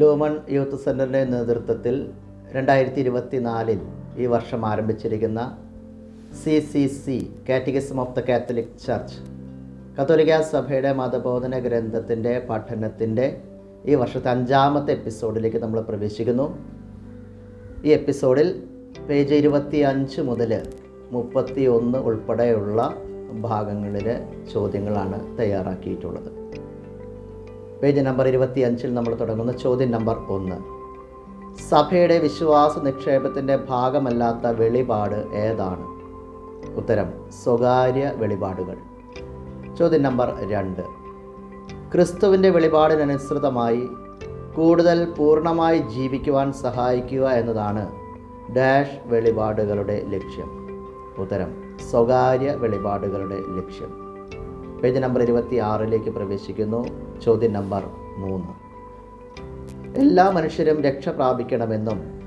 Lumen youth സെന്ററിന്റെ നേതൃത്വത്തിൽ രണ്ടായിരത്തി ഇരുപത്തി നാലിൽ ഈ വർഷം ആരംഭിച്ചിരിക്കുന്ന C C C catechism of the Catholic church കത്തോലിക്ക സഭയുടെ മതബോധന ഗ്രന്ഥത്തിന്റെ പഠനത്തിന്റെ ഈ വർഷത്തെ അഞ്ചാമത്തെ എപ്പിസോഡിലേക്ക് നമ്മൾ പ്രവേശിക്കുന്നു. ഈ എപ്പിസോഡിൽ പേജ് ഇരുപത്തി അഞ്ച് മുതൽ മുപ്പത്തി ഒന്ന് ഉൾപ്പെടെയുള്ള ഭാഗങ്ങളിലെ ചോദ്യങ്ങളാണ് തയ്യാറാക്കിയിട്ടുള്ളത്. പേജ് നമ്പർ ഇരുപത്തി അഞ്ചിൽ നമ്മൾ തുടങ്ങുന്ന. ചോദ്യം നമ്പർ ഒന്ന്. സഭയുടെ വിശ്വാസ നിക്ഷേപത്തിന്റെ ഭാഗമല്ലാത്ത വെളിപാട് ഏതാണ്? ഉത്തരം സ്വകാര്യ വെളിപാടുകൾ. ചോദ്യം നമ്പർ രണ്ട്. ക്രിസ്തുവിന്റെ വെളിപാടിനനുസൃതമായി കൂടുതൽ പൂർണമായി ജീവിക്കുവാൻ സഹായിക്കുക എന്നതാണ് ഡാഷ് വെളിപാടുകളുടെ ലക്ഷ്യം. ഉത്തരം സ്വകാര്യ വെളിപാടുകളുടെ ലക്ഷ്യം. പേജ് നമ്പർ ഇരുപത്തി ആറിലേക്ക് പ്രവേശിക്കുന്നു. ചോദ്യം നമ്പർ മൂന്ന്. എല്ലാ മനുഷ്യരും രക്ഷ പ്രാപിക്കണമെന്നും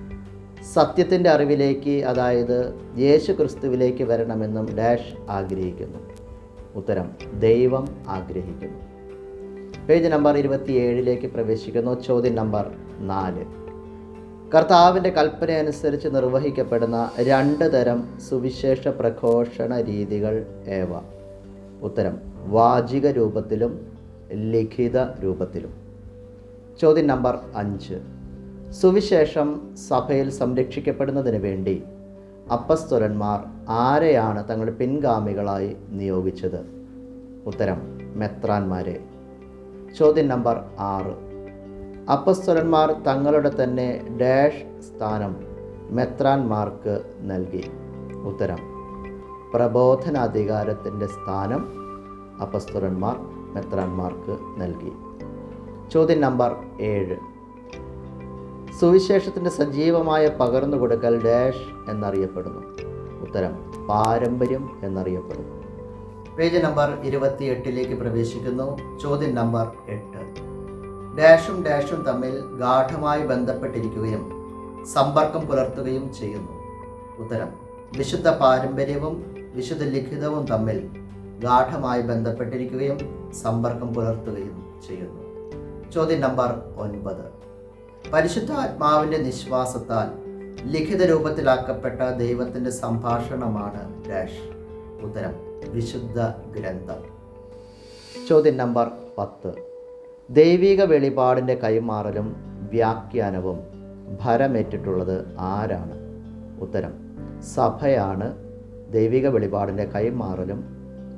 സത്യത്തിന്റെ അറിവിലേക്ക് അതായത് യേശു ക്രിസ്തുവിലേക്ക് വരണമെന്നും ഡാഷ് ആഗ്രഹിക്കുന്നു. ഉത്തരം ദൈവം ആഗ്രഹിക്കുന്നു. പേജ് നമ്പർ ഇരുപത്തിയേഴിലേക്ക് പ്രവേശിക്കുന്നു. ചോദ്യം നമ്പർ നാല്. കർത്താവിന്റെ കൽപ്പന അനുസരിച്ച് നിർവഹിക്കപ്പെടുന്ന രണ്ട് തരം സുവിശേഷ പ്രഘോഷണ രീതികൾ ഏവ? ഉത്തരം. വാചിക രൂപത്തിലും ലിഖിത രൂപത്തിലും. ചോദ്യം നമ്പർ അഞ്ച്. സുവിശേഷം സഭയിൽ സംരക്ഷിക്കപ്പെടുന്നതിന് വേണ്ടി അപ്പസ്തുലന്മാർ ആരെയാണ് തങ്ങളുടെ പിൻഗാമികളായി നിയോഗിച്ചത്? ഉത്തരം മെത്രാന്മാരെ. ചോദ്യം നമ്പർ ആറ്. അപ്പസ്തുലന്മാർ തങ്ങളുടെ തന്നെ ഡാഷ് സ്ഥാനം മെത്രാന്മാർക്ക് നൽകി. ഉത്തരം പ്രബോധനാധികാരത്തിന്റെ സ്ഥാനം അപസ്തുരന്മാർ മെത്രാന്മാർക്ക് നൽകി. ചോദ്യം നമ്പർ ഏഴ്. സുവിശേഷത്തിന്റെ സജീവമായ പകർന്നു കൊടുക്കൽ ഡാഷ് എന്നറിയപ്പെടുന്നു. ഉത്തരം പാരമ്പര്യം എന്നറിയപ്പെടുന്നു. പേജ് നമ്പർ ഇരുപത്തി എട്ടിലേക്ക് പ്രവേശിക്കുന്നു. ചോദ്യം നമ്പർ എട്ട്. ഡാഷും ഡാഷും തമ്മിൽ ഗാഠമായി ബന്ധപ്പെട്ടിരിക്കുകയും സമ്പർക്കം പുലർത്തുകയും ചെയ്യുന്നു. ഉത്തരം വിശുദ്ധ പാരമ്പര്യവും വിശുദ്ധ ലിഖിതവും തമ്മിൽ ഗാഠമായി ബന്ധപ്പെട്ടിരിക്കുകയും സമ്പർക്കം പുലർത്തുകയും ചെയ്യുന്നു. ചോദ്യം നമ്പർ ഒൻപത്. പരിശുദ്ധ ആത്മാവിന്റെ നിശ്വാസത്താൽ ലിഖിത രൂപത്തിലാക്കപ്പെട്ട ദൈവത്തിന്റെ സംഭാഷണമാണ് ഡാഷ്. ഉത്തരം വിശുദ്ധ ഗ്രന്ഥം. ചോദ്യം നമ്പർ പത്ത്. ദൈവിക വെളിപാടിന്റെ കൈമാറലും വ്യാഖ്യാനവും ഭരമേറ്റിട്ടുള്ളത് ആരാണ്? ഉത്തരം സഭയാണ് ദൈവിക വെളിപാടിന്റെ കൈമാറലും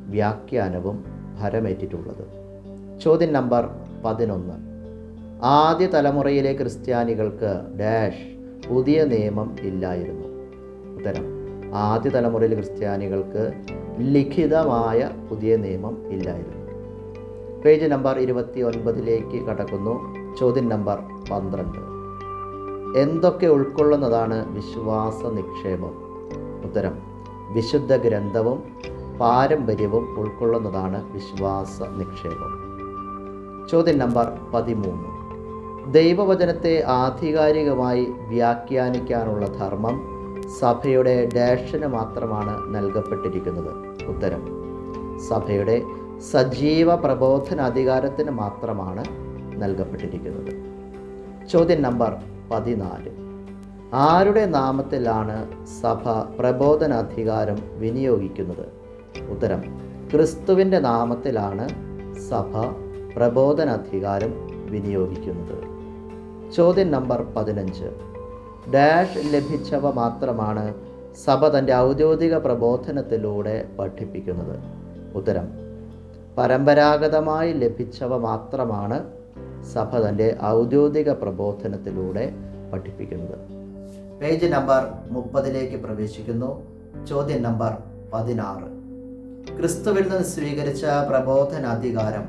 വ്യാഖ്യാനവും ഭരമേറ്റിട്ടുള്ളത്. ചോദ്യം നമ്പർ പതിനൊന്ന്. ആദ്യ തലമുറയിലെ ക്രിസ്ത്യാനികൾക്ക് ഡാഷ് പുതിയ നിയമം ഇല്ലായിരുന്നു. ഉത്തരം ആദ്യ തലമുറയിൽ ക്രിസ്ത്യാനികൾക്ക് ലിഖിതമായ പുതിയ നിയമം ഇല്ലായിരുന്നു. പേജ് നമ്പർ ഇരുപത്തി ഒൻപതിലേക്ക് കടക്കുന്നു. ചോദ്യം നമ്പർ പന്ത്രണ്ട്. എന്തൊക്കെ ഉൾക്കൊള്ളുന്നതാണ് വിശ്വാസ നിക്ഷേപം? ഉത്തരം വിശുദ്ധ ഗ്രന്ഥവും പാരമ്പര്യവും ഉൾക്കൊള്ളുന്നതാണ് വിശ്വാസ നിക്ഷേപം. ചോദ്യം നമ്പർ പതിമൂന്ന്. ദൈവവചനത്തെ ആധികാരികമായി വ്യാഖ്യാനിക്കാനുള്ള ധർമ്മം സഭയുടെ ഡാഷിന് മാത്രമാണ് നൽകപ്പെട്ടിരിക്കുന്നത്. ഉത്തരം സഭയുടെ സജീവ പ്രബോധന അധികാരത്തിന് മാത്രമാണ് നൽകപ്പെട്ടിരിക്കുന്നത്. ചോദ്യം നമ്പർ പതിനാല്. ആരുടെ നാമത്തിലാണ് സഭ പ്രബോധനാധികാരം വിനിയോഗിക്കുന്നത്? ഉത്തരം ക്രിസ്തുവിന്റെ നാമത്തിലാണ് സഭ പ്രബോധനാധികാരം വിനിയോഗിക്കുന്നത്. ചോദ്യം നമ്പർ പതിനഞ്ച്. ഡാഷ് ലഭിച്ചവ മാത്രമാണ് സഭ തന്റെ ഔദ്യോഗിക പ്രബോധനത്തിലൂടെ പഠിപ്പിക്കുന്നത്. ഉത്തരം പരമ്പരാഗതമായി ലഭിച്ചവ മാത്രമാണ് സഭ തന്റെ ഔദ്യോഗിക പ്രബോധനത്തിലൂടെ പഠിപ്പിക്കുന്നത്. പേജ് നമ്പർ മുപ്പതിലേക്ക് പ്രവേശിക്കുന്നു. ചോദ്യം നമ്പർ പതിനാറ്. ക്രിസ്തുവിൽ നിന്ന് സ്വീകരിച്ച പ്രബോധനാധികാരം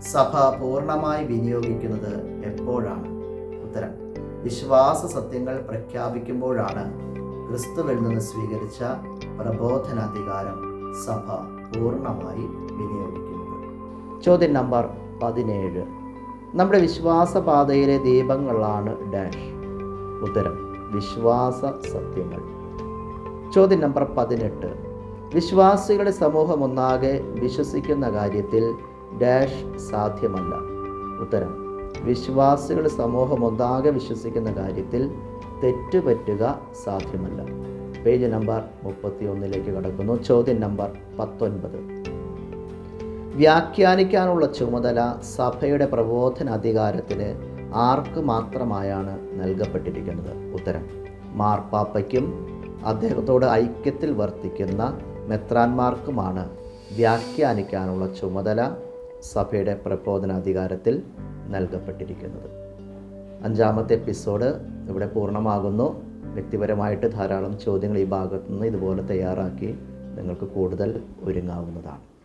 സഭ പൂർണമായി വിനിയോഗിക്കുന്നത് എപ്പോഴാണ്? ഉത്തരം. വിശ്വാസ സത്യങ്ങൾ പ്രഖ്യാപിക്കുമ്പോഴാണ് ക്രിസ്തുവിൽ നിന്ന് സ്വീകരിച്ച പ്രബോധനാധികാരം സഭ പൂർണമായി വിനിയോഗിക്കുന്നത്. ചോദ്യം നമ്പർ പതിനേഴ്. നമ്മുടെ വിശ്വാസപാതയിലെ ദീപങ്ങളാണ് ഡാഷ്. ഉത്തരം. വിശ്വാസ സത്യങ്ങൾ. ചോദ്യം നമ്പർ പതിനെട്ട്. വിശ്വാസികളുടെ സമൂഹം ഒന്നാകെ വിശ്വസിക്കുന്ന കാര്യത്തിൽ ഡാഷ് സാധ്യമല്ല. ഉത്തരം വിശ്വാസികളുടെ സമൂഹം ഒന്നാകെ വിശ്വസിക്കുന്ന കാര്യത്തിൽ തെറ്റുപറ്റുക സാധ്യമല്ല. പേജ് നമ്പർ മുപ്പത്തി ഒന്നിലേക്ക് കടക്കുന്നു. ചോദ്യം നമ്പർ പത്തൊൻപത്. വ്യാഖ്യാനിക്കാനുള്ള ചുമതല സഭയുടെ പ്രബോധന അധികാരത്തിന് ആർക്ക് മാത്രമായാണ് നൽകപ്പെട്ടിരിക്കുന്നത്? ഉത്തരം മാർപ്പാപ്പയ്ക്കും അദ്ദേഹത്തോട് ഐക്യത്തിൽ വർത്തിക്കുന്ന മെത്രാന്മാർക്കുമാണ് വ്യാഖ്യാനിക്കാനുള്ള ചുമതല സഭയുടെ പ്രബോധനാധികാരത്തിൽ നൽകപ്പെട്ടിരിക്കുന്നത്. അഞ്ചാമത്തെ എപ്പിസോഡ് ഇവിടെ പൂർണമാകുന്നു. വ്യക്തിപരമായിട്ട് ധാരാളം ചോദ്യങ്ങൾ ഈ ഭാഗത്തുനിന്ന് ഇതുപോലെ തയ്യാറാക്കി നിങ്ങൾക്ക് കൂടുതൽ ഒരുങ്ങാവുന്നതാണ്.